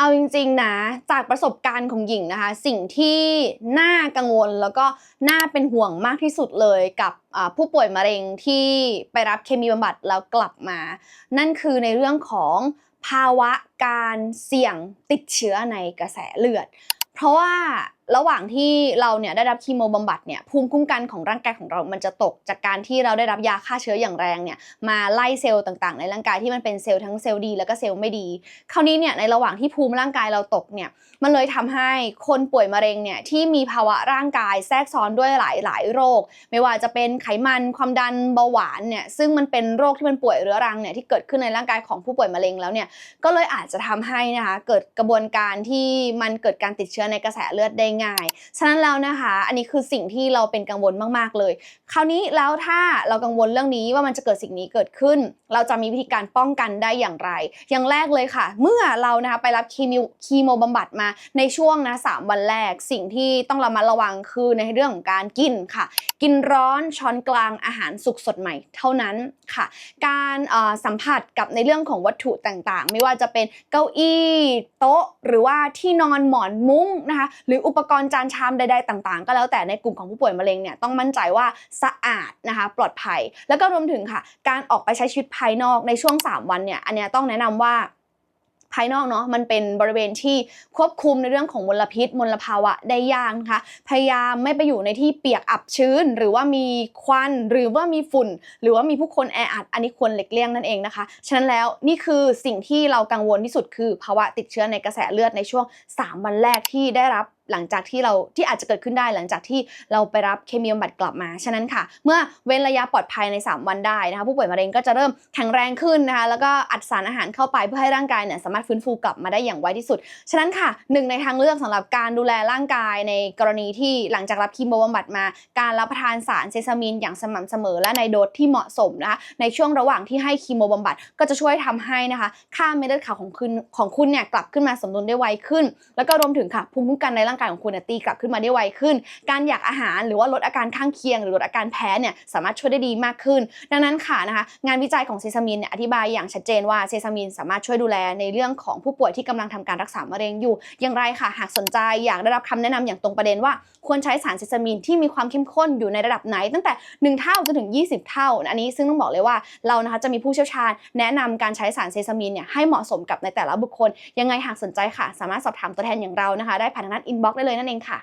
เอาจริง ๆ นะ จากประสบการณ์ของหญิงนะคะ สิ่งที่น่ากังวลแล้วก็น่าเป็นห่วงมากที่สุดเลยกับผู้ป่วยมะเร็งที่ไปรับเคมีบำบัดแล้วกลับมา นั่นคือในเรื่องของภาวะการเสี่ยงติดเชื้อในกระแสเลือด เพราะว่า ระหว่างที่เราเนี่ยได้รับคีโมบำบัดเนี่ยภูมิคุ้มกันของร่างกายของเรา มันจะตกจากการที่เราได้รับยาฆ่าเชื้ออย่างแรงเนี่ยมาไล่เซลล์ต่างๆ ในร่างกายที่มันเป็นเซลล์ทั้งเซลล์ดี แล้วก็เซลล์ไม่ดี คราวนี้เนี่ยในระหว่างที่ภูมิร่างกายเราตกเนี่ยมันเลยทำให้คนป่วยมะเร็งเนี่ยที่มีภาวะร่างกายแทรกซ้อนด้วยหลายๆโรค ไม่ว่าจะเป็นไขมันความดันเบาหวานเนี่ยซึ่งมันเป็นโรคที่มันป่วยเรื้อรังเนี่ยที่เกิดขึ้นในร่างกายของผู้ป่วยมะเร็งแล้วเนี่ยก็เลยอาจจะทำให้นะคะเกิดกระบวนการที่มันเกิดการติดเชื้อในกระแสเลือดได้ง่ายฉะนั้นแล้วนะคะ อันนี้คือสิ่งที่เราเป็นกังวลมากๆเลย คราวนี้แล้วถ้าเรากังวลเรื่องนี้ว่ามันจะเกิดสิ่งนี้เกิดขึ้น เราจะมีวิธีการป้องกันได้อย่างไร อย่างแรกเลยค่ะ เมื่อเรานะคะไปรับคีโมคีโมบำบัดมาในช่วงนะสามวันแรกสิ่งที่ต้องระมัดระวังคือในเรื่องของการกินค่ะ กินร้อนช้อนกลางอาหารสุกสดใหม่เท่านั้นค่ะ การสัมผัสกับในเรื่องของวัตถุต่างๆ ไม่ว่าจะเป็นเก้าอี้โต๊ะ หรือว่าที่นอนหมอนมุ้งนะคะ หรืออุปกรณ์จานชามใด ๆ ต่างๆ ก็แล้วแต่ในกลุ่มของผู้ป่วยมะเร็งเนี่ยต้องมั่นใจว่าสะอาดนะคะปลอดภัย แล้วก็รวมถึงค่ะ การออกไปใช้ชีวิตภายนอกในช่วง 3 วันเนี่ยอันเนี้ยต้องแนะนำว่าภายนอกเนาะมันเป็นบริเวณที่ควบคุมในเรื่องของมลพิษมลภาวะได้ยากนะคะพยายามไม่ไปอยู่ในที่เปียกอับชื้น หรือว่ามีควันหรือว่ามีฝุ่น หรือว่ามีผู้คนแออัดอันนี้ควรหลีกเลี่ยงนั่นเองนะคะ ฉะนั้นแล้วนี่คือสิ่งที่เรากังวลที่สุดคือภาวะติดเชื้อในกระแสเลือดในช่วง 3 วันแรกที่ได้รับ หลังจากที่เราที่อาจจะเกิดขึ้นได้หลังจากที่เราไปรับเคมีบำบัดกลับมา ฉะนั้นค่ะ เมื่อเว้นระยะปลอดภัยใน 3 วันได้นะคะผู้ป่วยมะเร็งก็จะเริ่มแข็งแรงขึ้นนะคะแล้วก็อัดสารอาหารเข้าไปเพื่อให้ร่างกายเนี่ยสามารถฟื้นฟูกลับมาได้อย่างไวที่สุด ฉะนั้นค่ะหนึ่งในทางเลือกสำหรับการดูแลร่างกายในกรณีที่หลังจากรับคีโมบำบัดมา การรับประทานสารเซซามินอย่างสม่ำเสมอ และในโดสที่เหมาะสมนะคะในช่วงระหว่างที่ให้คีโมบำบัดก็จะช่วยทำให้นะคะค่าเม็ดเลือดขาวของคุณของคุณเนี่ยกลับขึ้นมาสมดุลได้ไวขึ้น แล้วก็รวมถึงค่ะภูมิคุ้มกันในร่างกายของคุณตีกลับขึ้นมาได้ไวขึ้น การอยากอาหารหรือว่าลดอาการข้างเคียง หรือลดอาการแพ้เนี่ยสามารถช่วยได้ดีมากขึ้น ดังนั้นค่ะนะคะงานวิจัยของเซซามินเนี่ยอธิบายอย่างชัดเจนว่าเซซามินสามารถช่วยดูแลในเรื่องของผู้ป่วยที่กำลังทำการรักษามะเร็งอยู่ อย่างไรค่ะ หากสนใจอยากได้รับคำแนะนำอย่างตรงประเด็นว่า ควรใช้สารเซซามินที่มีความเข้มข้นอยู่ในระดับไหน ตั้งแต่ 1 เท่าจนถึง 20 เท่า อันนี้ซึ่งต้องบอกเลยว่าเรานะคะจะมีผู้เชี่ยวชาญ แนะนำการใช้สารเซซามินเนี่ยให้เหมาะสมกับในแต่ละบุคคล ยังไงหากสนใจค่ะ สามารถสอบถามตัวแทนอย่างเรานะคะ ได้ผ่านทางด้านอินบ็อกซ์ได้เลยนั่นเองค่ะ